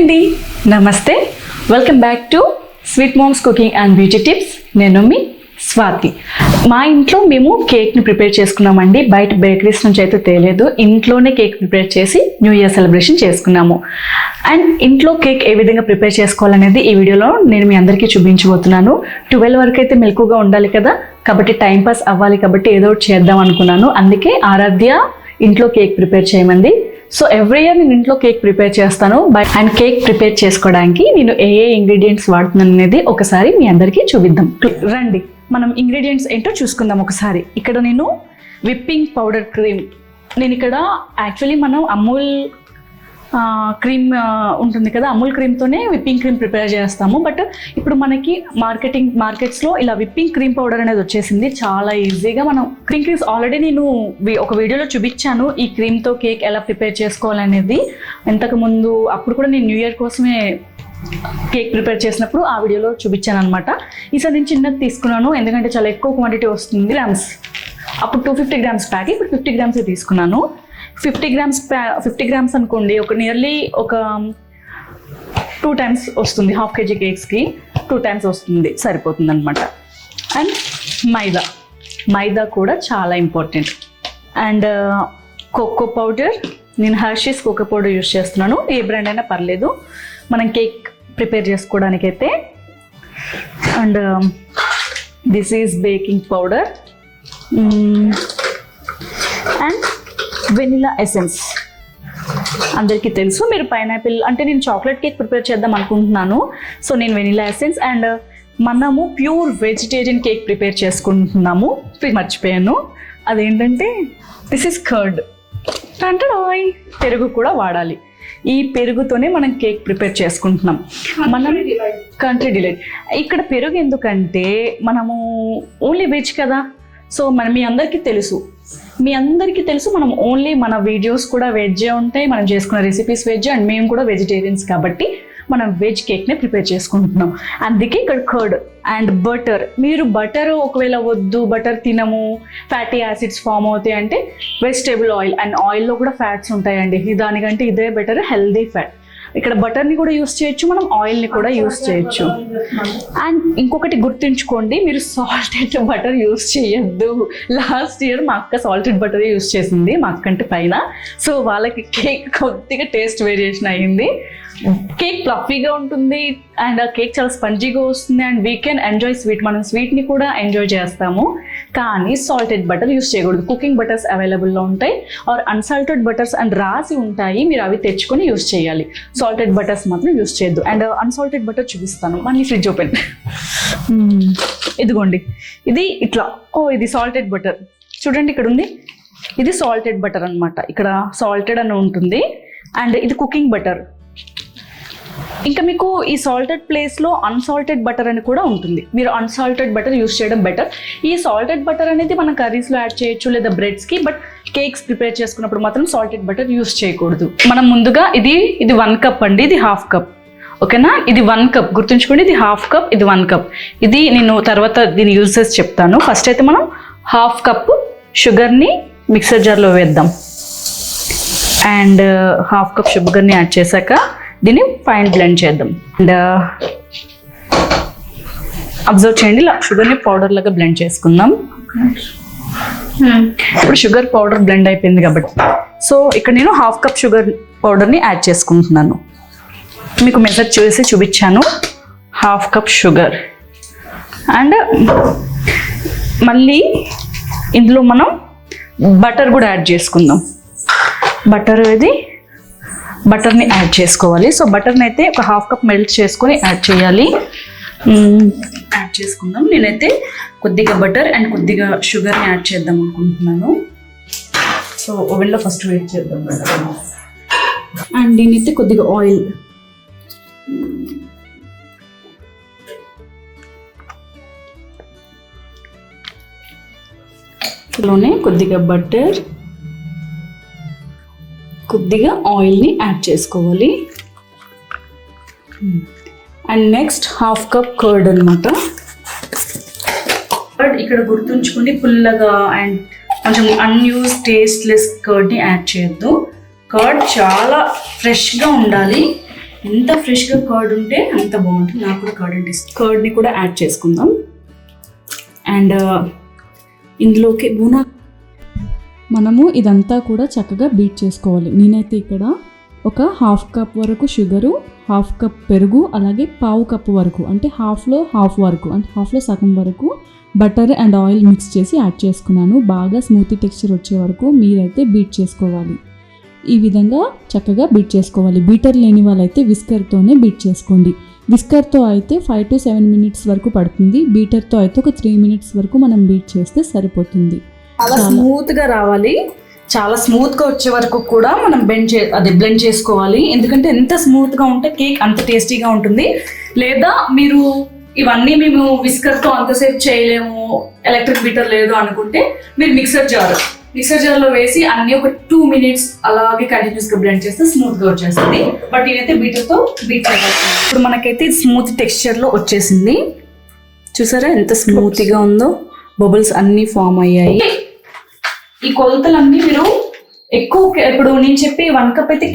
అండి. నమస్తే. Welcome back to sweet moms cooking and beauty tips నేను మీ స్వాతి. మా ఇంట్లో మేము కేక్ని ప్రిపేర్ చేసుకున్నామండి. బయట బేకరీస్ నుంచి అయితే తేలేదు. ఇంట్లోనే కేక్ ప్రిపేర్ చేసి న్యూ ఇయర్ సెలబ్రేషన్ చేసుకున్నాము. అండ్ ఇంట్లో కేక్ ఏ విధంగా ప్రిపేర్ చేసుకోవాలనేది ఈ వీడియోలో నేను మీ అందరికీ చూపించబోతున్నాను. ట్వెల్వ్ వరకు అయితే మెలకుగా ఉండాలి కదా. కాబట్టి టైం పాస్ అవ్వాలి కాబట్టి ఏదో ఒకటి చేద్దాం అనుకున్నాను. అందుకే ఆరాధ్య ఇంట్లో కేక్ ప్రిపేర్ చేయమంది. సో ఎవ్రీ ఇయర్ నేను ఇంట్లో కేక్ ప్రిపేర్ చేస్తాను. బట్ అండ్ కేక్ ప్రిపేర్ చేసుకోవడానికి నేను ఏ ఏ ఇంగ్రీడియంట్స్ వాడుతున్నాను అనేది ఒకసారి మీ అందరికీ చూపిద్దాం. రండి మనం ఇంగ్రీడియంట్స్ ఏంటో చూసుకుందాం ఒకసారి. ఇక్కడ నేను విప్పింగ్ పౌడర్ క్రీమ్. నేను ఇక్కడ యాక్చువల్లీ మనం అమూల్ క్రీమ్ ఉంటుంది కదా అమూల్ క్రీమ్తోనే విప్పింగ్ క్రీమ్ ప్రిపేర్ చేస్తాము. బట్ ఇప్పుడు మనకి మార్కెటింగ్ మార్కెట్స్లో ఇలా విప్పింగ్ క్రీమ్ పౌడర్ అనేది వచ్చేసింది. చాలా ఈజీగా మనం క్రీమ్ క్రీమ్స్ ఆల్రెడీ నేను ఒక వీడియోలో చూపించాను. ఈ క్రీమ్తో కేక్ ఎలా ప్రిపేర్ చేసుకోవాలనేది. ఇంతకు ముందు అప్పుడు కూడా నేను న్యూ ఇయర్ కోసమే కేక్ ప్రిపేర్ చేసినప్పుడు ఆ వీడియోలో చూపించాను అనమాట ఈసారి నేను చిన్నది తీసుకున్నాను. ఎందుకంటే చాలా ఎక్కువ క్వాంటిటీ వస్తుంది. గ్రామ్స్ అప్పుడు టూ ఫిఫ్టీ గ్రామ్స్ ప్యాక్ ఇప్పుడు ఫిఫ్టీ గ్రామ్స్ తీసుకున్నాను. ఫిఫ్టీ గ్రామ్స్ ఫిఫ్టీ గ్రామ్స్ అనుకోండి ఒక నియర్లీ ఒక um, టూ టైమ్స్ వస్తుంది. హాఫ్ కేజీ కేక్స్కి టూ టైమ్స్ వస్తుంది. సరిపోతుంది అనమాట అండ్ మైదా. మైదా కూడా చాలా important. And uh, cocoa powder. నేను హర్షీస్ కోకో పౌడర్ యూస్ చేస్తున్నాను. ఏ బ్రాండ్ అయినా పర్లేదు. మనం cake prepare చేసుకోవడానికైతే. And this is baking powder vanilla essence. అందరికీ తెలుసు మీరు పైనాపిల్ అంటే నేను చాక్లెట్ కేక్ ప్రిపేర్ చేద్దాం అనుకుంటున్నాను. సో నేను వెనిలా ఎసెన్స్ అండ్ మనము ప్యూర్ వెజిటేరియన్ కేక్ ప్రిపేర్ చేసుకుంటున్నాము. మర్చిపోయాను. అదేంటంటే దిస్ ఇస్ కర్డ్ అంటే పెరుగు కూడా వాడాలి. ఈ పెరుగుతోనే మనం కేక్ ప్రిపేర్ చేసుకుంటున్నాం. మనం కంట్రీ డిలైట్ ఇక్కడ పెరుగు ఎందుకంటే మనము ఓన్లీ వెజ్ కదా. సో మన మీ అందరికీ తెలుసు. మీ అందరికీ తెలుసు మనం ఓన్లీ మన వీడియోస్ కూడా వెజ్జే ఉంటాయి మనం చేసుకున్న రెసిపీస్ వెజ్ అండ్ మేము కూడా వెజిటేరియన్స్ కాబట్టి మనం వెజ్ కేక్ని ప్రిపేర్ చేసుకుంటున్నాం. అందుకే ఇక్కడ కర్డ్ అండ్ బటర్ మీరు బటర్ ఒకవేళ వద్దు బటర్ తినము ఫ్యాటీ యాసిడ్స్ ఫామ్ అవుతాయి అంటే వెజిటేబుల్ ఆయిల్ అండ్ ఆయిల్లో కూడా ఫ్యాట్స్ ఉంటాయండి. దానికంటే ఇదే బెటర్ హెల్దీ ఫ్యాట్ ఇక్కడ బటర్ని కూడా యూస్ చేయొచ్చు మనం ఆయిల్ని కూడా యూస్ చేయొచ్చు. అండ్ ఇంకొకటి గుర్తుంచుకోండి మీరు సాల్టెడ్ బటర్ యూస్ చేయొద్దు. లాస్ట్ ఇయర్ మా అక్క సాల్టెడ్ బటర్ యూస్ చేసింది మా అక్క అంటే పైన. సో వాళ్ళకి కేక్ కొద్దిగా టేస్ట్ వేరియేషన్ అయ్యింది. కేక్ ఫ్లఫీగా ఉంటుంది అండ్ ఆ కేక్ చాలా స్పంజీగా వస్తుంది and we can enjoy sweet మనం స్వీట్ని కూడా ఎంజాయ్ చేస్తాము. కానీ సాల్టెడ్ బటర్ యూస్ చేయకూడదు. కుకింగ్ బటర్స్ అవైలబుల్లో ఉంటాయి. ఆర్ అన్సాల్టెడ్ బటర్స్ అండ్ రాసి ఉంటాయి. మీరు అవి తెచ్చుకొని యూస్ చేయాలి. సాల్టెడ్ బటర్స్ మాత్రం యూస్ చేయొద్దు. అండ్ అన్సాల్టెడ్ బటర్ చూపిస్తాను. మళ్ళీ ఫ్రిడ్జ్ ఓపెన్ hmm. ఇదిగోండి. ఇది ఇట్లా. ఓ ఇది సాల్టెడ్ బటర్ చూడండి ఇక్కడ ఉంది ఇది సాల్టెడ్ బటర్ అన్నమాట. ఇక్కడ సాల్టెడ్ అని ఉంటుంది. అండ్ ఇది కుకింగ్ బటర్ ఇంకా మీకు ఈ సాల్టెడ్ ప్లేస్లో అన్సాల్టెడ్ బటర్ అని కూడా ఉంటుంది. మీరు అన్సాల్టెడ్ బటర్ యూస్ చేయడం బెటర్ ఈ సాల్టెడ్ బటర్ అనేది మనం కర్రీస్లో యాడ్ చేయొచ్చు లేదా బ్రెడ్స్కి బట్ కేక్స్ ప్రిపేర్ చేసుకున్నప్పుడు మాత్రం సాల్టెడ్ బటర్ యూస్ చేయకూడదు. మనం ముందుగా ఇది ఇది వన్ కప్ అండి ఇది హాఫ్ కప్ ఓకేనా ఇది వన్ కప్ గుర్తుంచుకోండి ఇది హాఫ్ కప్ ఇది వన్ కప్ ఇది నేను తర్వాత దీని యూజెస్ చెప్తాను. ఫస్ట్ అయితే మనం హాఫ్ కప్ షుగర్ని మిక్సర్ జార్లో వేద్దాం. అండ్ హాఫ్ కప్ షుగర్ని యాడ్ చేశాక దీన్ని ఫైన్ బ్లెండ్ చేద్దాం. అండ్ అబ్జర్వ్ uh, చేయండి ఇలా షుగర్ని పౌడర్ లాగా బ్లెండ్ చేసుకుందాం. ఇప్పుడు షుగర్ పౌడర్ బ్లెండ్ అయిపోయింది కాబట్టి. సో ఇక్కడ నేను హాఫ్ కప్ షుగర్ పౌడర్ని యాడ్ చేసుకుంటున్నాను. మీకు మెజర్ చేసి చూపించాను. హాఫ్ కప్ షుగర్ అండ్ మళ్ళీ ఇందులో మనం బటర్ కూడా యాడ్ చేసుకుందాం. బటర్ ఇది బటర్ని యాడ్ చేసుకోవాలి. సో బటర్ని అయితే ఒక హాఫ్ కప్ మెల్ట్ చేసుకొని యాడ్ చేయాలి. యాడ్ చేసుకుందాం. నేనైతే కొద్దిగా బటర్ అండ్ కొద్దిగా షుగర్ని యాడ్ చేద్దాం అనుకుంటున్నాను. సో ఓవెన్లో ఫస్ట్ వెయిట్ చేద్దాం అండ్ దీనైతే కొద్దిగా ఆయిల్లోనే కొద్దిగా బటర్. కొద్దిగా ఆయిల్ని యాడ్ చేసుకోవాలి. And next half cup curd అనమాట కర్డ్ ఇక్కడ గుర్తుంచుకోండి పుల్లగా అండ్ కొంచెం అన్యూస్ టేస్ట్లెస్ కర్డ్ని యాడ్ చేయొద్దు. కర్డ్ చాలా ఫ్రెష్గా ఉండాలి. ఎంత ఫ్రెష్గా కర్డ్ ఉంటే అంత బాగుంటుంది. నాకు కూడా కర్డ్ అంటే కర్డ్ని కూడా యాడ్ చేసుకుందాం. అండ్ ఇందులోకి బూనా మనము ఇదంతా కూడా చక్కగా బీట్ చేసుకోవాలి. నేనైతే ఇక్కడ ఒక హాఫ్ కప్ వరకు షుగరు హాఫ్ కప్ పెరుగు అలాగే పావు కప్ వరకు అంటే హాఫ్లో హాఫ్ వరకు అంటే హాఫ్లో సగం వరకు బటర్ అండ్ ఆయిల్ మిక్స్ చేసి యాడ్ చేసుకున్నాను. బాగా స్మూతీ టెక్స్చర్ వచ్చే వరకు మీరైతే బీట్ చేసుకోవాలి. ఈ విధంగా చక్కగా బీట్ చేసుకోవాలి. బీటర్ లేని వాళ్ళైతే విస్కర్తోనే బీట్ చేసుకోండి. విస్కర్తో అయితే ఫైవ్ టు సెవెన్ మినిట్స్ వరకు పడుతుంది. బీటర్తో అయితే ఒక త్రీ మినిట్స్ వరకు మనం బీట్ చేస్తే సరిపోతుంది. చాలా స్మూత్గా రావాలి. చాలా స్మూత్గా వచ్చే వరకు కూడా మనం బెండ్ చే అదే బ్లెండ్ చేసుకోవాలి. ఎందుకంటే ఎంత స్మూత్గా ఉంటే కేక్ అంత టేస్టీగా ఉంటుంది. లేదా మీరు ఇవన్నీ మేము విస్కర్తో అంతసేపు చేయలేము ఎలక్ట్రిక్ బీటర్ లేదు అనుకుంటే మీరు మిక్సర్ జార్ మిక్సర్ జార్లో వేసి అన్ని ఒక టూ మినిట్స్ అలాగే కంటిన్యూస్గా బ్లెండ్ చేస్తే స్మూత్గా వచ్చేస్తుంది. బట్ నేనైతే బీటర్తో బీట్ ఇప్పుడు మనకైతే స్మూత్ టెక్స్చర్లో వచ్చేసింది. చూసారా ఎంత స్మూత్గా ఉందో? బబుల్స్ అన్ని ఫామ్ అయ్యాయి. ఈ కొలతలన్నీ మీరు ఎక్కువ ఇప్పుడు నేను చెప్పి వన్ కప్ అయితే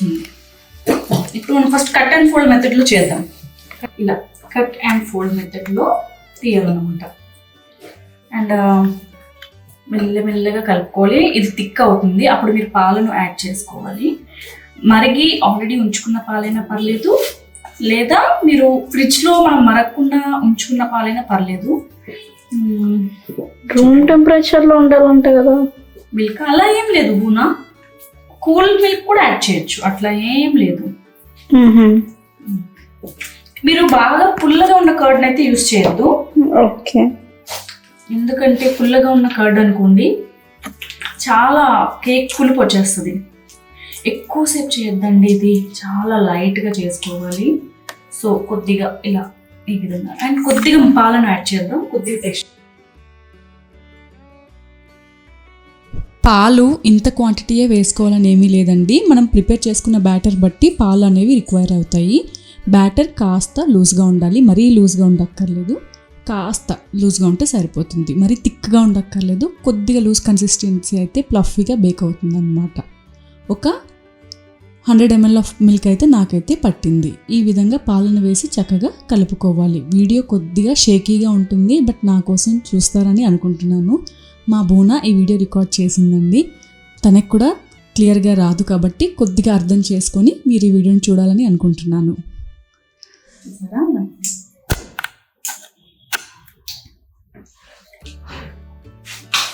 వస్తుంది. ఇప్పుడు మనం ఫస్ట్ కట్ అండ్ ఫోల్డ్ మెథడ్లో చేద్దాం. ఇలా కట్ అండ్ ఫోల్డ్ మెథడ్లో తీయాలన్నమాట. అండ్ మెల్లమెల్లగా కలుపుకోవాలి. ఇది థిక్ అవుతుంది. అప్పుడు మీరు పాలను యాడ్ చేసుకోవాలి. మరిగి ఆల్రెడీ ఉంచుకున్న పాలైనా పర్లేదు. లేదా మీరు ఫ్రిడ్జ్లో మనం మరగకుండా ఉంచుకున్న పాలైనా పర్లేదు. రూమ్ టెంపరేచర్లో ఉండాలంటే కదా. మిల్క్ అలా ఏం లేదు బూనా కూల్ మిల్క్ కూడా యాడ్ చేయొచ్చు. అట్లా ఏం లేదు. మీరు బాగా పుల్లగా ఉన్న కర్డ్ అయితే యూస్ చేయొద్దు. ఓకే. ఎందుకంటే పుల్లగా ఉన్న కర్డ్ అనుకోండి చాలా కేక్ పులుపు వచ్చేస్తుంది. ఎక్కువసేపు చేయొద్దండి ఇది. చాలా లైట్గా చేసుకోవాలి. సో కొద్దిగా ఇలా ఈ విధంగా. అండ్ కొద్దిగా పాలను యాడ్ చేద్దాం. కొద్దిగా టెక్స్ట్ పాలు ఇంత క్వాంటిటీయే వేసుకోవాలని ఏమీ లేదండి. మనం ప్రిపేర్ చేసుకున్న బ్యాటర్ బట్టి పాలు అనేవి రిక్వైర్ అవుతాయి. బ్యాటర్ కాస్త లూజ్గా ఉండాలి. మరీ లూజ్గా ఉండక్కర్లేదు. కాస్త లూజ్గా ఉంటే సరిపోతుంది. మరీ థిక్గా ఉండక్కర్లేదు. కొద్దిగా లూజ్ కన్సిస్టెన్సీ అయితే ప్లఫీగా బేక్ అవుతుంది అనమాట ఒక హండ్రెడ్ ఎంఎల్ ఆఫ్ మిల్క్ అయితే నాకైతే పట్టింది. ఈ విధంగా పాలను వేసి చక్కగా కలుపుకోవాలి. వీడియో కొద్దిగా షేకీగా ఉంటుంది. బట్ నా కోసం చూస్తారని అనుకుంటున్నాను. మా బూనా ఈ వీడియో రికార్డ్ చేసిందండి. తనకు కూడా క్లియర్గా రాదు కాబట్టి కొద్దిగా అర్థం చేసుకొని మీరు ఈ వీడియోని చూడాలని అనుకుంటున్నాను.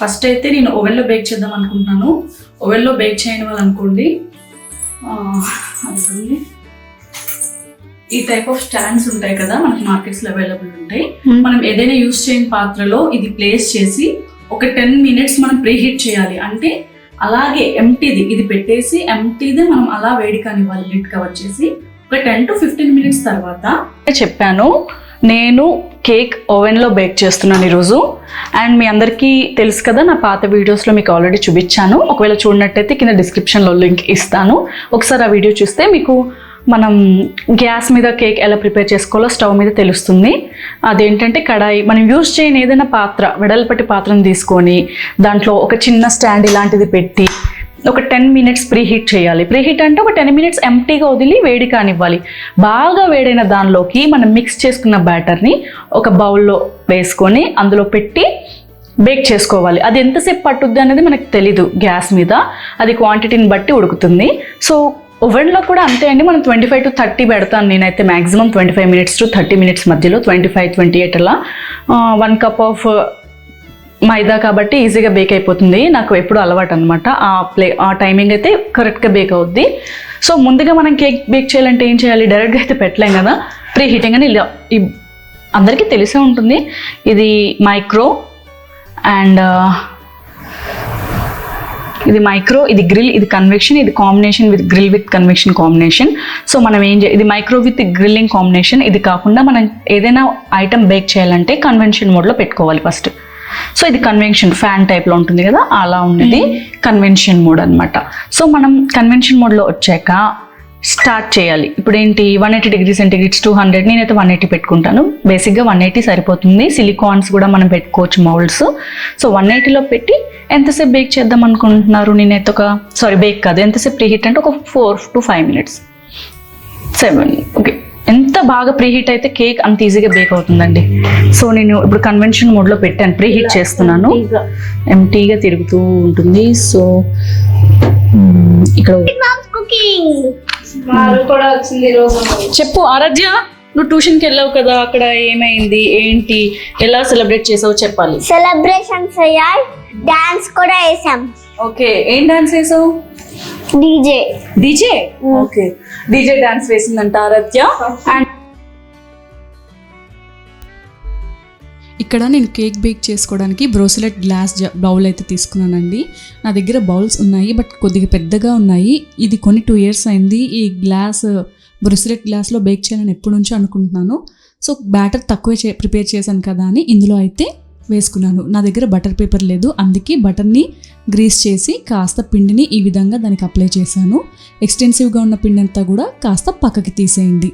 ఫస్ట్ అయితే నేను ఓవెన్లో బేక్ చేద్దాం అనుకుంటున్నాను. ఓవెన్లో బేక్ చేయని వాళ్ళు అనుకోండి ఈ టైప్ ఆఫ్ స్టాండ్స్ ఉంటాయి కదా మనకి మార్కెట్స్లో అవైలబుల్ ఉంటాయి. మనం ఏదైనా యూస్ చేయని పాత్రలో ఇది ప్లేస్ చేసి ఒక టెన్ మినిట్స్ మనం ప్రీహీట్ చేయాలి. అంటే అలాగే ఎంటీది ఇది పెట్టేసి ఎంటీది మనం అలా వేడి కానివ్వాలి లిడ్ కవర్ చేసి ఒక టెన్ టు ఫిఫ్టీన్ మినిట్స్ తర్వాత చెప్పాను నేను కేక్ ఓవెన్లో బేక్ చేస్తున్నాను ఈరోజు. అండ్ మీ అందరికీ తెలుసు కదా నా పాత వీడియోస్లో మీకు ఆల్రెడీ చూపించాను. ఒకవేళ చూడనట్టయితే కింద డిస్క్రిప్షన్లో లింక్ ఇస్తాను. ఒకసారి ఆ వీడియో చూస్తే మీకు మనం గ్యాస్ మీద కేక్ ఎలా ప్రిపేర్ చేసుకోవాలో స్టవ్ మీద తెలుస్తుంది. అదేంటంటే కడాయి మనం యూజ్ చేయని ఏదైనా పాత్ర వెడల్పటి పాత్రను తీసుకొని దాంట్లో ఒక చిన్న స్టాండ్ ఇలాంటిది పెట్టి ఒక టెన్ మినిట్స్ ప్రీహీట్ చేయాలి. ప్రీహీట్ అంటే ఒక టెన్ మినిట్స్ ఎంటీగా వదిలి వేడి కానివ్వాలి. బాగా వేడైన దానిలోకి మనం మిక్స్ చేసుకున్న బ్యాటర్ని ఒక బౌల్లో వేసుకొని అందులో పెట్టి బేక్ చేసుకోవాలి. అది ఎంతసేపు పట్టుద్ది అనేది మనకు తెలీదు గ్యాస్ మీద. అది క్వాంటిటీని బట్టి ఉడుకుతుంది. సో ఓవెన్లో కూడా అంతే అండి. మనం ట్వంటీ ఫైవ్ టు థర్టీ పెడతాను నేనైతే maximum twenty five minutes to thirty minutes మధ్యలో ట్వంటీ ఫైవ్ ట్వంటీ ఎయిట్ అలా వన్ కప్ ఆఫ్ మైదా కాబట్టి ఈజీగా బేక్ అయిపోతుంది. నాకు ఎప్పుడు అలవాటు అనమాట ఆ ప్లే ఆ టైమింగ్ అయితే కరెక్ట్గా బేక్ అవుద్ది. సో ముందుగా మనం కేక్ బేక్ చేయాలంటే ఏం చేయాలి? డైరెక్ట్గా అయితే పెట్టలేం కదా. ప్రీ హీటింగ్ అని ఈ- అందరికీ తెలిసే ఉంటుంది. ఇది మైక్రో అండ్ ఇది మైక్రో ఇది గ్రిల్ ఇది కన్వెక్షన్ ఇది combination with grill with convection combination so మనం ఏం చే ఇది మైక్రో విత్ గ్రిల్లింగ్ కాంబినేషన్ ఇది కాకుండా మనం ఏదైనా ఐటమ్ బేక్ చేయాలంటే కన్వెన్షన్ మోడ్లో పెట్టుకోవాలి ఫస్ట్ సో ఇది కన్వెన్షన్ ఫ్యాన్ టైప్లో ఉంటుంది కదా అలా ఉన్నది కన్వెన్షన్ మోడ్ అన్నమాట. సో మనం కన్వెన్షన్ మోడ్లో వచ్చాక స్టార్ట్ చేయాలి. ఇప్పుడు ఏంటి one eighty degree centigrades two hundred నేనైతే వన్ ఎయిటీ పెట్టుకుంటాను. బేసిక్గా వన్ ఎయిటీ సరిపోతుంది. సిలికాన్స్ కూడా మనం పెట్టుకోవచ్చు మౌల్డ్స్ సో వన్ ఎయిటీలో పెట్టి ఎంతసేపు బేక్ చేద్దాం అనుకుంటున్నారు? నేనైతే ఒక సారీ బేక్ కాదు. ఎంతసేపు ప్రీహీట్ అంటే ఒక four to five minutes seven okay ఎంత బాగా ప్రీహీట్ అయితే కేక్ అంత ఈజీగా బేక్ అవుతుందండి. సో నేను ఇప్పుడు కన్వెన్షన్ మోడ్లో పెట్టాను. ప్రీహీట్ చేస్తున్నాను. ఎంటీగా తిరుగుతూ ఉంటుంది. సో ఇక్కడ కుకింగ్ కూడా వచ్చింది రోజు చెప్పు ఆరాధ్య నువ్వు ట్యూషన్కి వెళ్ళావు కదా అక్కడ ఏమైంది ఏంటి ఎలా సెలబ్రేట్ చేసావు చెప్పాలి. సెలబ్రేషన్స్ అయ్యాయి. డాన్స్ కూడా వేసాం. ఓకే ఏం డాన్స్ వేసావు? DJ. DJ? Okay. DJ dance వేసిందంట Aaradhya. And ఇక్కడ నేను కేక్ బేక్ చేసుకోవడానికి బ్రోసిలెట్ గ్లాస్ జ- బౌల్ అయితే తీసుకున్నానండి. నా దగ్గర బౌల్స్ ఉన్నాయి బట్ కొద్దిగా పెద్దగా ఉన్నాయి. ఇది కొన్ని టూ ఇయర్స్ అయింది. ఈ గ్లాస్ బ్రోసిలెట్ గ్లాస్లో బేక్ చేయాలని ఎప్పటి నుంచో అనుకుంటున్నాను. సో బ్యాటర్ తక్కువే చే ప్రిపేర్ చేశాను కదా అని ఇందులో అయితే వేసుకున్నాను. నా దగ్గర బటర్ పేపర్ లేదు. అందుకే బటర్ని గ్రీస్ చేసి కాస్త పిండిని ఈ విధంగా దానికి అప్లై చేశాను. ఎక్స్టెన్సివ్గా ఉన్న పిండి అంతా కూడా కాస్త పక్కకి తీసేయండి.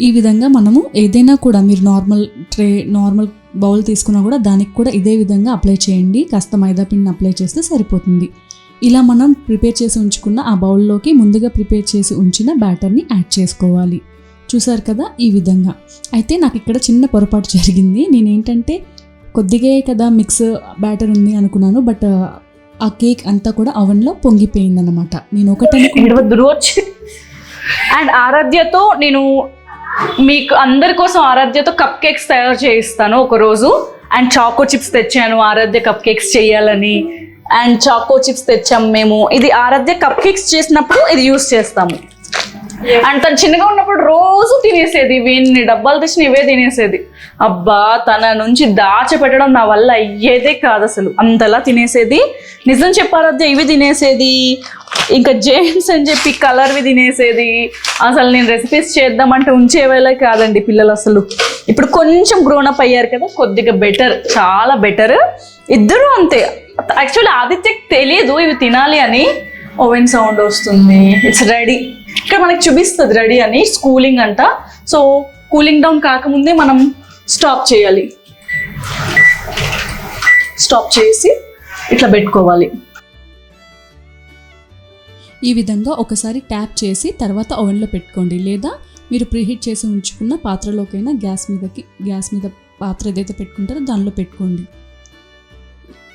ఈ విధంగా మనము ఏదైనా కూడా మీరు నార్మల్ ట్రే నార్మల్ బౌల్ తీసుకున్నా కూడా దానికి కూడా ఇదే విధంగా అప్లై చేయండి. కాస్త మైదా పిండిని అప్లై చేస్తే సరిపోతుంది. ఇలా మనం ప్రిపేర్ చేసి ఉంచుకున్న ఆ బౌల్లోకి ముందుగా ప్రిపేర్ చేసి ఉంచిన బ్యాటర్ని యాడ్ చేసుకోవాలి. చూసారు కదా ఈ విధంగా. అయితే నాకు ఇక్కడ చిన్న పొరపాటు జరిగింది. నేనేంటంటే కొద్దిగా కదా మిక్స్ బ్యాటర్ ఉంది అనుకున్నాను. బట్ ఆ కేక్ అంతా కూడా అవన్లో పొంగిపోయిందన్నమాట. నేను ఒకటి అండ్ ఆరాధ్యతో నేను మీకు అందరి కోసం ఆరాధ్యతో కప్ కేక్స్ తయారు చేయిస్తాను ఒకరోజు అండ్ చాకో చిప్స్ తెచ్చాను ఆరాధ్య కప్ కేక్స్ చేయాలని. అండ్ చాకో చిప్స్ తెచ్చాము మేము. ఇది ఆరాధ్య కప్ కేక్స్ చేసినప్పుడు ఇది యూస్ చేస్తాము. అండ్ తను చిన్నగా ఉన్నప్పుడు రోజు తినేసేది వీన్ని డబ్బాలు తెచ్చిన ఇవే తినేసేది. అబ్బా తన నుంచి దాచిపెట్టడం నా వల్ల అయ్యేదే కాదు అసలు. అంతలా తినేసేది. నిజం చెప్పారాధ్య ఇవి తినేసేది. ఇంకా జేమ్స్ అని చెప్పి కలర్వి తినేసేది. అసలు నేను రెసిపీస్ చేద్దామంటే ఉంచేవేళ కాదండి పిల్లలు అసలు. ఇప్పుడు కొంచెం గ్రోనప్ అయ్యారు కదా కొద్దిగా బెటర్ చాలా బెటర్ ఇద్దరు అంతే. యాక్చువల్లీ ఆదిత్యకి తెలియదు ఇవి తినాలి అని. ఓవెన్ సౌండ్ వస్తుంది. ఇట్స్ రెడీ ఇక్కడ మనకి చూపిస్తుంది రెడీ అని కూలింగ్ అంట. సో కూలింగ్ డౌన్ కాకముందే మనం స్టాప్ చేయాలి. స్టాప్ చేసి ఇట్లా పెట్టుకోవాలి. ఈ విధంగా ఒకసారి ట్యాప్ చేసి తర్వాత ఓవెన్లో పెట్టుకోండి. లేదా మీరు ప్రీహీట్ చేసి ఉంచుకున్న పాత్రలోకైనా గ్యాస్ మీదకి గ్యాస్ మీద పాత్ర ఏదైతే పెట్టుకుంటారో దానిలో పెట్టుకోండి.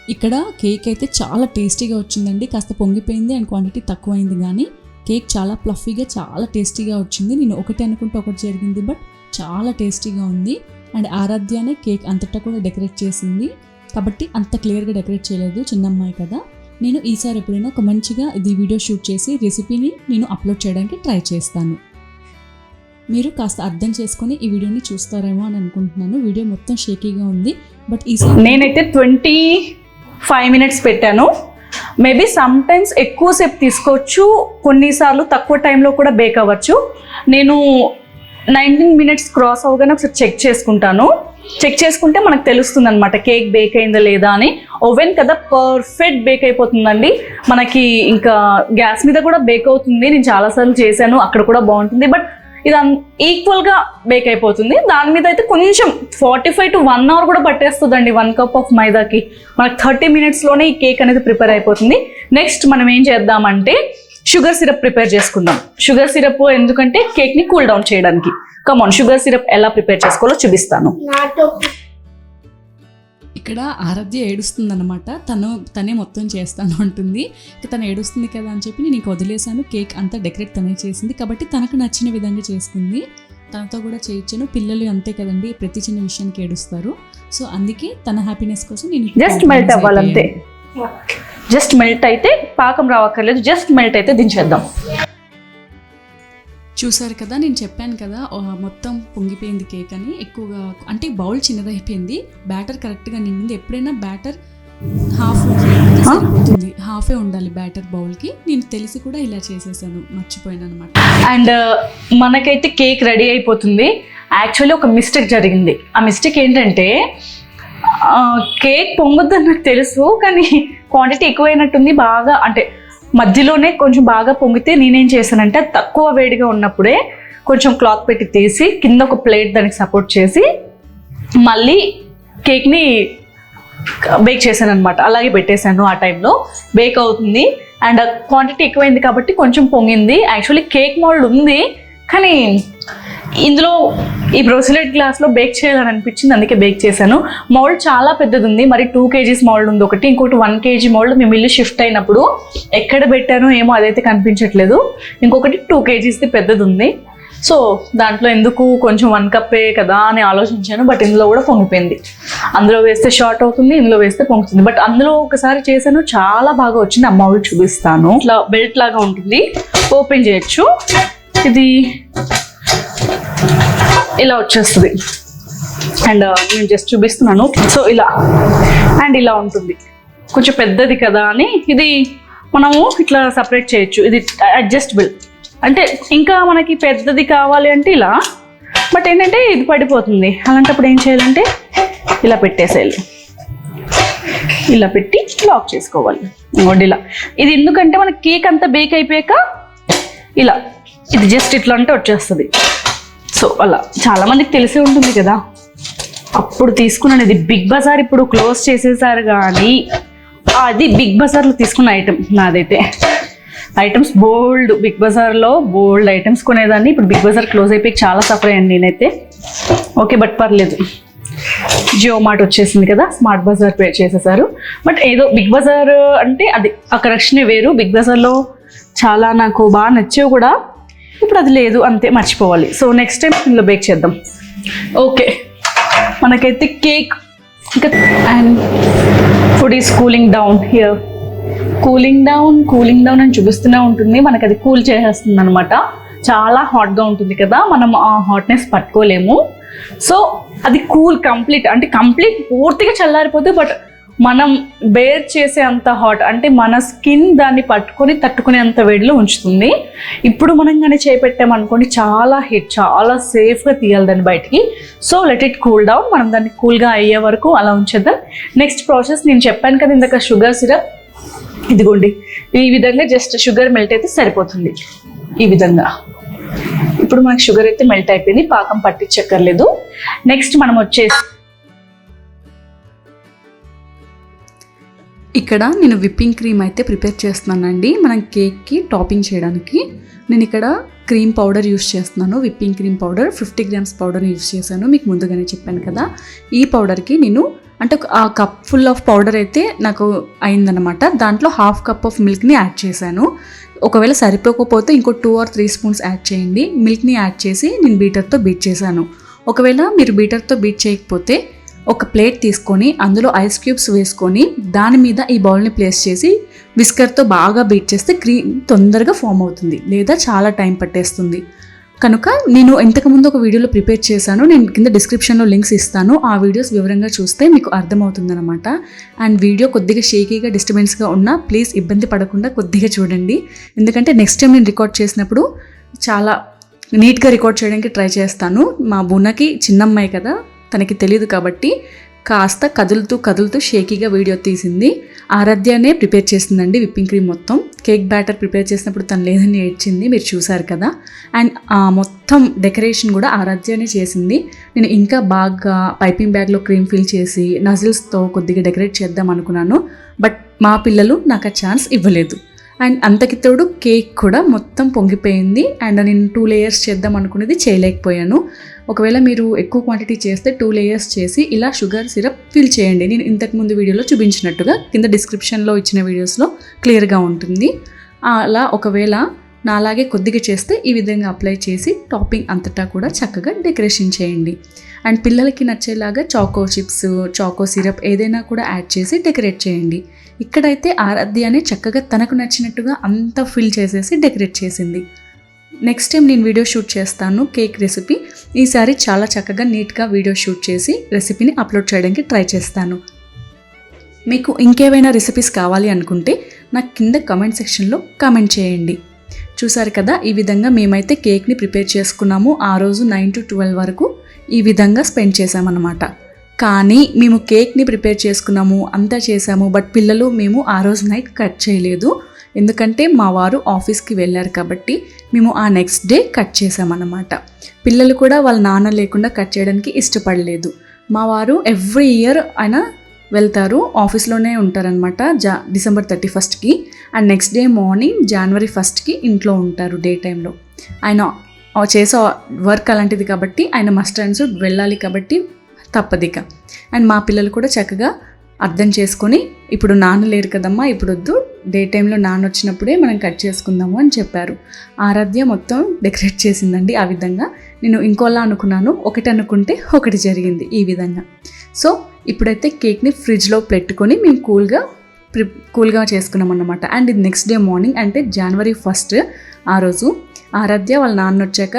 ఇక్కడ కేక్ అయితే చాలా టేస్టీగా వచ్చిందండి. కాస్త పొంగిపోయింది అండ్ క్వాంటిటీ తక్కువ అయింది కానీ కేక్ చాలా ప్లఫీగా చాలా టేస్టీగా వచ్చింది. నేను ఒకటి అనుకుంటే ఒకటి జరిగింది బట్ చాలా టేస్టీగా ఉంది. అండ్ ఆరాధ్యానే కేక్ అంతటా కూడా డెకరేట్ చేసింది. కాబట్టి అంత క్లియర్గా డెకరేట్ చేయలేదు చిన్న అమ్మాయి కదా. నేను ఈసారి ఎప్పుడైనా ఒక మంచిగా ఇది వీడియో షూట్ చేసి రెసిపీని నేను అప్లోడ్ చేయడానికి ట్రై చేస్తాను. మీరు కాస్త అర్థం చేసుకొని ఈ వీడియోని చూస్తారేమో అని అనుకుంటున్నాను. వీడియో మొత్తం షేకీగా ఉంది. బట్ ఈసారి నేనైతే ట్వంటీ ఫైవ్ మినిట్స్ పెట్టాను. మేబీ సమ్ టైమ్స్ ఎక్కువసేపు తీసుకోవచ్చు. కొన్నిసార్లు తక్కువ టైంలో కూడా బేక్ అవ్వచ్చు. నేను నైన్టీన్ మినిట్స్ క్రాస్ అవగానే ఒకసారి చెక్ చేసుకుంటాను. చెక్ చేసుకుంటే మనకు తెలుస్తుంది అనమాట కేక్ బేక్ అయిందా లేదా అని. ఓవెన్ కదా పర్ఫెక్ట్ బేక్ అయిపోతుందండి. మనకి ఇంకా గ్యాస్ మీద కూడా బేక్ అవుతుంది. నేను చాలాసార్లు చేశాను అక్కడ కూడా బాగుంటుంది. బట్ ఇది ఈక్వల్గా బేక్ అయిపోతుంది. దాని మీద అయితే కొంచెం forty five to one hour కూడా పట్టేస్తుందండి వన్ కప్ ఆఫ్ మైదాకి. మనకు థర్టీ మినిట్స్లోనే ఈ కేక్ అనేది ప్రిపేర్ అయిపోతుంది. నెక్స్ట్ మనం ఏం చేద్దామంటే షుగర్ సిరప్ ప్రిపేర్ చేసుకుందాం. షుగర్ సిరప్ ఎందుకంటే కేక్ని కూల్ డౌన్ చేయడానికి. కమాన్ షుగర్ సిరప్ ఎలా ప్రిపేర్ చేసుకోవాలో చూపిస్తాను. ఇక్కడ ఆరాధ్య ఏడుస్తుందన్నమాట. తను తనే మొత్తం చేస్తాను అంటుంది. ఇక తను ఏడుస్తుంది కదా అని చెప్పి నేను ఇంక వదిలేశాను. కేక్ అంతా డెకరేట్ తనే చేసింది. కాబట్టి తనకు నచ్చిన విధంగా చేసుకుంది. తనతో కూడా చేయించాను. పిల్లలు అంతే కదండి ప్రతి చిన్న విషయానికి ఏడుస్తారు. సో అందుకే తన హ్యాపీనెస్ కోసం నేను జస్ట్ మెల్ట్ అవ్వాలంతే. జస్ట్ మెల్ట్ అయితే పాకం రావక్కర్లేదు. జస్ట్ మెల్ట్ అయితే దించేద్దాం. చూసారు కదా నేను చెప్పాను కదా మొత్తం పొంగిపోయింది కేక్ అని. ఎక్కువగా అంటే బౌల్ చిన్నదైపోయింది. బ్యాటర్ కరెక్ట్గా నిండింది. ఎప్పుడైనా బ్యాటర్ హాఫ్ సరిపోతుంది. హాఫే ఉండాలి బ్యాటర్ బౌల్కి నేను తెలిసి కూడా ఇలా చేసేసాను. మర్చిపోయాను అనమాట అండ్ మనకైతే కేక్ రెడీ అయిపోతుంది. యాక్చువల్లీ ఒక మిస్టేక్ జరిగింది. ఆ మిస్టేక్ ఏంటంటే కేక్ పొంగొద్దని నాకు తెలుసు కానీ క్వాంటిటీ ఎక్కువైనట్టుంది. బాగా అంటే మధ్యలోనే కొంచెం బాగా పొంగితే నేనేం చేశానంటే తక్కువ వేడిగా ఉన్నప్పుడే కొంచెం క్లాత్ పెట్టి తీసి కింద ఒక ప్లేట్ దానికి సపోర్ట్ చేసి మళ్ళీ కేక్ని బేక్ చేశాను అనమాట అలాగే పెట్టేశాను ఆ టైంలో. బేక్ అవుతుంది. అండ్ క్వాంటిటీ ఎక్కువైంది కాబట్టి కొంచెం పొంగింది. యాక్చువల్లీ కేక్ మోల్డ్ ఉంది. కానీ ఇందులో ఈ బ్రోసిలెట్ గ్లాస్లో బేక్ చేయాలని అనిపించింది అందుకే బేక్ చేశాను. మౌల్డ్ చాలా పెద్దది ఉంది మరి టూ కేజీస్ మౌల్డ్ ఉంది. ఒకటి ఇంకోటి వన్ కేజీ మౌల్డ్. మేము ఇల్లు షిఫ్ట్ అయినప్పుడు ఎక్కడ పెట్టానో ఏమో అదైతే కనిపించట్లేదు. ఇంకొకటి టూ కేజీస్ది పెద్దది ఉంది సో దాంట్లో ఎందుకు కొంచెం వన్ కప్పే కదా అని ఆలోచించాను బట్ ఇందులో కూడా పొంగిపోయింది. అందులో వేస్తే షార్ట్ అవుతుంది ఇందులో వేస్తే పొంగుతుంది. బట్ అందులో ఒకసారి చేశాను చాలా బాగా వచ్చింది. అమ్మ చూపిస్తాను. ఇట్లా బెల్ట్ లాగా ఉంటుంది. ఓపెన్ చేయొచ్చు. ఇది ఇలా వచ్చేస్తుంది. అండ్ uh, నేను జస్ట్ చూపిస్తున్నాను. సో ఇలా. అండ్ ఇలా ఉంటుంది. కొంచెం పెద్దది కదా అని ఇది మనము ఇట్లా సపరేట్ చేయొచ్చు. ఇది అడ్జస్టబుల్ అంటే ఇంకా మనకి పెద్దది కావాలి అంటే ఇలా. బట్ ఏంటంటే ఇది పడిపోతుంది. అలాంటప్పుడు ఏం చేయాలంటే ఇలా పెట్టేసేయాలి. ఇలా పెట్టి లాక్ చేసుకోవాలి. ఇంకోటి ఇలా. ఇది ఎందుకంటే మన కేక్ అంతా బేక్ అయిపోయాక ఇలా. ఇది జస్ట్ ఇట్లా అంటే వచ్చేస్తుంది. సో అలా చాలా మందికి తెలిసే ఉంటుంది కదా. అప్పుడు తీసుకున్నాను ఇది. బిగ్ బజార్ ఇప్పుడు క్లోజ్ చేసేసారు కానీ అది బిగ్ బజార్లో తీసుకున్న ఐటమ్ నాదైతే. ఐటమ్స్ బోల్డ్ బిగ్ బజార్లో బోల్డ్ ఐటమ్స్ కొనేదాన్ని. ఇప్పుడు బిగ్ బజార్ క్లోజ్ అయిపోయి చాలా సఫర్ అయ్యాను నేనైతే. ఓకే బట్ పర్లేదు. జియో మార్ట్ వచ్చేసింది కదా. స్మార్ట్ బజార్ పే చేసేసారు. బట్ ఏదో బిగ్ బజార్ అంటే అది ఆ కరెక్షనే వేరు. బిగ్ బజార్లో చాలా నాకు బాగా నచ్చేవి కూడా ఇప్పుడు అది లేదు అంతే మర్చిపోవాలి. సో నెక్స్ట్ టైం ఇందులో బేక్ చేద్దాం. ఓకే మనకైతే కేక్ ఇంకా and food is cooling down here cooling down cooling down అని చూపిస్తూనే ఉంటుంది. మనకి అది కూల్ చేసేస్తుంది అనమాట చాలా హాట్గా ఉంటుంది కదా. మనం ఆ హాట్నెస్ పట్టుకోలేము. సో అది కూల్ కంప్లీట్ అంటే కంప్లీట్ పూర్తిగా చల్లారిపోతే బట్ మనం బేర్ చేసే అంత హాట్ అంటే మన స్కిన్ దాన్ని పట్టుకొని తట్టుకునే అంత వేడిలో ఉంచుతుంది. ఇప్పుడు మనం కానీ చేపెట్టామనుకోండి చాలా హిట్ చాలా సేఫ్గా తీయాలి దాన్ని బయటికి. So let it cool down మనం దాన్ని కూల్గా అయ్యే వరకు అలా ఉంచేద్దాం. నెక్స్ట్ ప్రాసెస్ నేను చెప్పాను కదా ఇందాక షుగర్ సిరప్ ఇదిగోండి ఈ విధంగా జస్ట్ షుగర్ మెల్ట్ అయితే సరిపోతుంది. ఈ విధంగా. ఇప్పుడు మనకి షుగర్ అయితే మెల్ట్ అయిపోయింది పాకం పట్టించక్కర్లేదు. నెక్స్ట్ మనం వచ్చేసి ఇక్కడ నేను విప్పింగ్ క్రీమ్ అయితే ప్రిపేర్ చేస్తున్నానండి. మనం కేక్కి టాపింగ్ చేయడానికి నేను ఇక్కడ క్రీమ్ పౌడర్ యూస్ చేస్తున్నాను. Whipping cream powder fifty grams powder use చేశాను. మీకు ముందుగానే చెప్పాను కదా. ఈ పౌడర్కి నేను అంటే ఆ కప్ ఫుల్ ఆఫ్ పౌడర్ అయితే నాకు అయిందనమాట దాంట్లో హాఫ్ కప్ ఆఫ్ మిల్క్ని యాడ్ చేశాను. ఒకవేళ సరిపోకపోతే ఇంకో two or three spoons add చేయండి. మిల్క్ని యాడ్ చేసి నేను బీటర్తో బీట్ చేశాను. ఒకవేళ మీరు బీటర్తో బీట్ చేయకపోతే ఒక ప్లేట్ తీసుకొని అందులో ఐస్ క్యూబ్స్ వేసుకొని దాని మీద ఈ బౌల్ని ప్లేస్ చేసి విస్కర్తో బాగా బీట్ చేస్తే క్రీమ్ తొందరగా ఫామ్ అవుతుంది లేదా చాలా టైం పట్టేస్తుంది. కనుక నేను ఇంతకుముందు ఒక వీడియోలో ప్రిపేర్ చేశాను. నేను కింద డిస్క్రిప్షన్లో లింక్స్ ఇస్తాను. ఆ వీడియోస్ వివరంగా చూస్తే మీకు అర్థమవుతుందనమాట అండ్ వీడియో కొద్దిగా షేకీగా డిస్టర్బెన్స్గా ఉన్నా ప్లీజ్ ఇబ్బంది పడకుండా కొద్దిగా చూడండి. ఎందుకంటే నెక్స్ట్ టైం నేను రికార్డ్ చేసినప్పుడు చాలా నీట్గా రికార్డ్ చేయడానికి ట్రై చేస్తాను. మా బున్నకి చిన్నమ్మాయి కదా తనకి తెలియదు కాబట్టి కాస్త కదులుతూ కదులుతూ షేకీగా వీడియో తీసింది. ఆరాధ్యనే ప్రిపేర్ చేసిందండి విప్పింగ్ క్రీమ్ మొత్తం. కేక్ బ్యాటర్ ప్రిపేర్ చేసినప్పుడు తను లేదని ఏడ్చింది. మీరు చూసారు కదా. అండ్ ఆ మొత్తం డెకరేషన్ కూడా ఆరాధ్యనే చేసింది. నేను ఇంకా బాగా పైపింగ్ బ్యాగ్లో క్రీమ్ ఫిల్ చేసి నజిల్స్తో కొద్దిగా డెకరేట్ చేద్దాం అనుకున్నాను. బట్ మా పిల్లలు నాకు ఆ ఛాన్స్ ఇవ్వలేదు. అండ్ అంతకి తోడు కేక్ కూడా మొత్తం పొంగిపోయింది. అండ్ నేను టూ లేయర్స్ చేద్దాం అనుకునేది చేయలేకపోయాను. ఒకవేళ మీరు ఎక్కువ క్వాంటిటీ చేస్తే టూ లేయర్స్ చేసి ఇలా షుగర్ సిరప్ ఫిల్ చేయండి. నేను ఇంతకుముందు వీడియోలో చూపించినట్టుగా కింద డిస్క్రిప్షన్లో ఇచ్చిన వీడియోస్లో క్లియర్గా ఉంటుంది. అలా ఒకవేళ నాలాగే కొద్దిగా చేస్తే ఈ విధంగా అప్లై చేసి టాపింగ్ అంతటా కూడా చక్కగా డెకరేషన్ చేయండి. అండ్ పిల్లలకి నచ్చేలాగా చాకో చిప్స్ చాకో సిరప్ ఏదైనా కూడా యాడ్ చేసి డెకరేట్ చేయండి. ఇక్కడైతే ఆరాధ్య అనే చక్కగా తనకు నచ్చినట్టుగా అంతా ఫిల్ చేసేసి డెకరేట్ చేసింది. నెక్స్ట్ టైం నేను వీడియో షూట్ చేస్తాను కేక్ రెసిపీ. ఈసారి చాలా చక్కగా నీట్గా వీడియో షూట్ చేసి రెసిపీని అప్లోడ్ చేయడానికి ట్రై చేస్తాను. మీకు ఇంకేవైనా రెసిపీస్ కావాలి అనుకుంటే నాకు కింద కమెంట్ సెక్షన్లో కామెంట్ చేయండి. చూసారు కదా ఈ విధంగా మేమైతే కేక్ని ప్రిపేర్ చేసుకున్నాము ఆ రోజు నైన్ టు ట్వెల్వ్ వరకు. ఈ విధంగా స్పెండ్ చేసామన్నమాట కానీ మేము కేక్ని ప్రిపేర్ చేసుకున్నాము అంతా చేసాము బట్ పిల్లలు మేము ఆ రోజు నైట్ కట్ చేయలేదు. ఎందుకంటే మా వారు ఆఫీస్కి వెళ్ళారు కాబట్టి మేము ఆ నెక్స్ట్ డే కట్ చేసామన్నమాట పిల్లలు కూడా వాళ్ళ నాన్న లేకుండా కట్ చేయడానికి ఇష్టపడలేదు. మా వారు ఎవ్రీ ఇయర్ ఆయన వెళ్తారు ఆఫీస్లోనే ఉంటారనమాట జా డిసెంబర్ థర్టీ ఫస్ట్కి. అండ్ నెక్స్ట్ డే మార్నింగ్ జనవరి ఫస్ట్కి ఇంట్లో ఉంటారు డే టైంలో. ఆయన చేసే వర్క్ అలాంటిది కాబట్టి ఆయన మస్ట్ అండ్ వెళ్ళాలి కాబట్టి తప్పదిక అండ్ మా పిల్లలు కూడా చక్కగా అర్థం చేసుకొని ఇప్పుడు నాన్న లేరు కదమ్మా ఇప్పుడు వద్దు డే టైంలో నాన్న వచ్చినప్పుడే మనం కట్ చేసుకుందాము అని చెప్పారు. ఆరాధ్య మొత్తం డెకరేట్ చేసిందండి ఆ విధంగా. నేను ఇంకోలా అనుకున్నాను ఒకటి అనుకుంటే ఒకటి జరిగింది ఈ విధంగా. సో ఇప్పుడైతే కేక్ని ఫ్రిడ్జ్లో పెట్టుకొని మేము కూల్గా ప్రి కూల్గా చేసుకున్నాం అన్నమాట అండ్ ఇది నెక్స్ట్ డే మార్నింగ్ అంటే జనవరి ఫస్ట్ ఆ రోజు. ఆరాధ్య వాళ్ళ నాన్న వచ్చాక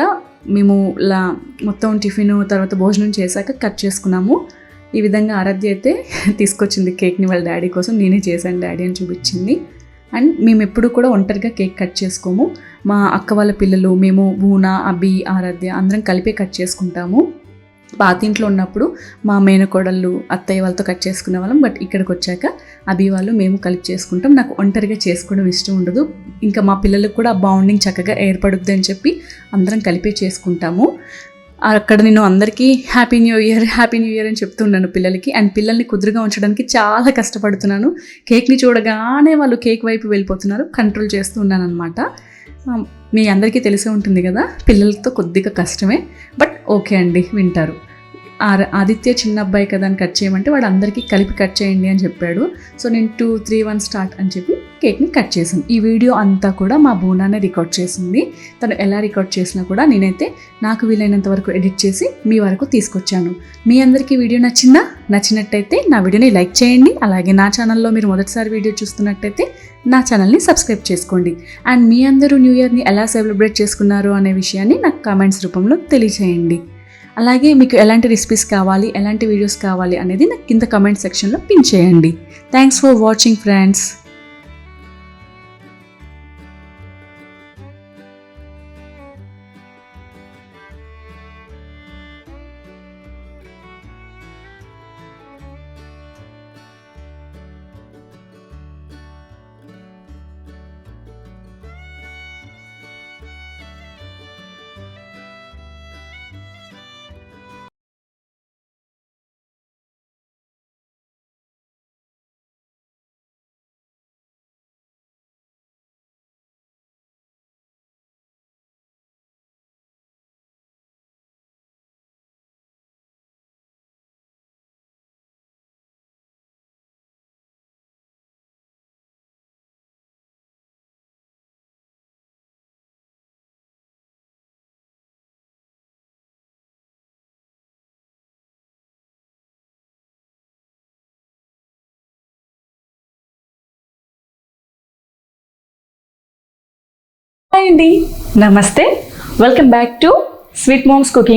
మేము లా మొత్తం టిఫిన్ తర్వాత భోజనం చేశాక కట్ చేసుకున్నాము. ఈ విధంగా ఆరాధ్య అయితే తీసుకొచ్చింది కేక్ని వాళ్ళ డాడీ కోసం. నేనే చేశాను డాడీ అని చూపించింది. అండ్ మేము ఎప్పుడు కూడా ఒంటరిగా కేక్ కట్ చేసుకోము. మా అక్క వాళ్ళ పిల్లలు మేము బూనా అబి ఆరాధ్య అందరం కలిపే కట్ చేసుకుంటాము. పాతింట్లో ఉన్నప్పుడు మా మేనకోడళ్ళు అత్తయ్య వాళ్ళతో కట్ చేసుకునే వాళ్ళం. బట్ ఇక్కడికి వచ్చాక అభి వాళ్ళు మేము కలిపి చేసుకుంటాం. నాకు ఒంటరిగా చేసుకోవడం ఇష్టం ఉండదు. ఇంకా మా పిల్లలకు కూడా బాండింగ్ చక్కగా ఏర్పడుద్ది అని చెప్పి అందరం కలిపే చేసుకుంటాము. అక్కడ నేను అందరికీ happy new year happy new year అని చెప్తున్నాను పిల్లలకి. అండ్ పిల్లల్ని కుదురుగా ఉంచడానికి చాలా కష్టపడుతున్నాను. కేక్ని చూడగానే వాళ్ళు కేక్ వైపు వెళ్ళిపోతున్నారు. కంట్రోల్ చేస్తూ ఉన్నాను అనమాట మీ అందరికీ తెలిసే ఉంటుంది కదా పిల్లలతో కొద్దిగా కష్టమే బట్ ఓకే అండి వింటారు. ఆదిత్య చిన్న అబ్బాయి కదా అని కట్ చేయమంటే వాడు అందరికీ కలిపి కట్ చేయండి అని చెప్పాడు. సో నేను టూ త్రీ వన్ స్టార్ట్ అని చెప్పి కేక్ని కట్ చేశాను. ఈ వీడియో అంతా కూడా మా బోనానే రికార్డ్ చేసింది. తను ఎలా రికార్డ్ చేసినా కూడా నేనైతే నాకు వీలైనంత వరకు ఎడిట్ చేసి మీ వరకు తీసుకొచ్చాను. మీ అందరికీ వీడియో నచ్చిందా? నచ్చినట్టయితే నా వీడియోని లైక్ చేయండి. అలాగే నా ఛానల్లో మీరు మొదటిసారి వీడియో చూస్తున్నట్టయితే నా ఛానల్ని సబ్స్క్రైబ్ చేసుకోండి. అండ్ మీ అందరూ న్యూ ఇయర్ని ఎలా సెలబ్రేట్ చేసుకున్నారు అనే విషయాన్ని నాకు కామెంట్స్ రూపంలో తెలియచేయండి. అలాగే మీకు ఎలాంటి రెసిపీస్ కావాలి ఎలాంటి వీడియోస్ కావాలి అనేది నాకు కింద కమెంట్ సెక్షన్లో పిన్ చేయండి. Thanks for watching friends hi అండి. నమస్తే. Welcome back to sweet moms cooking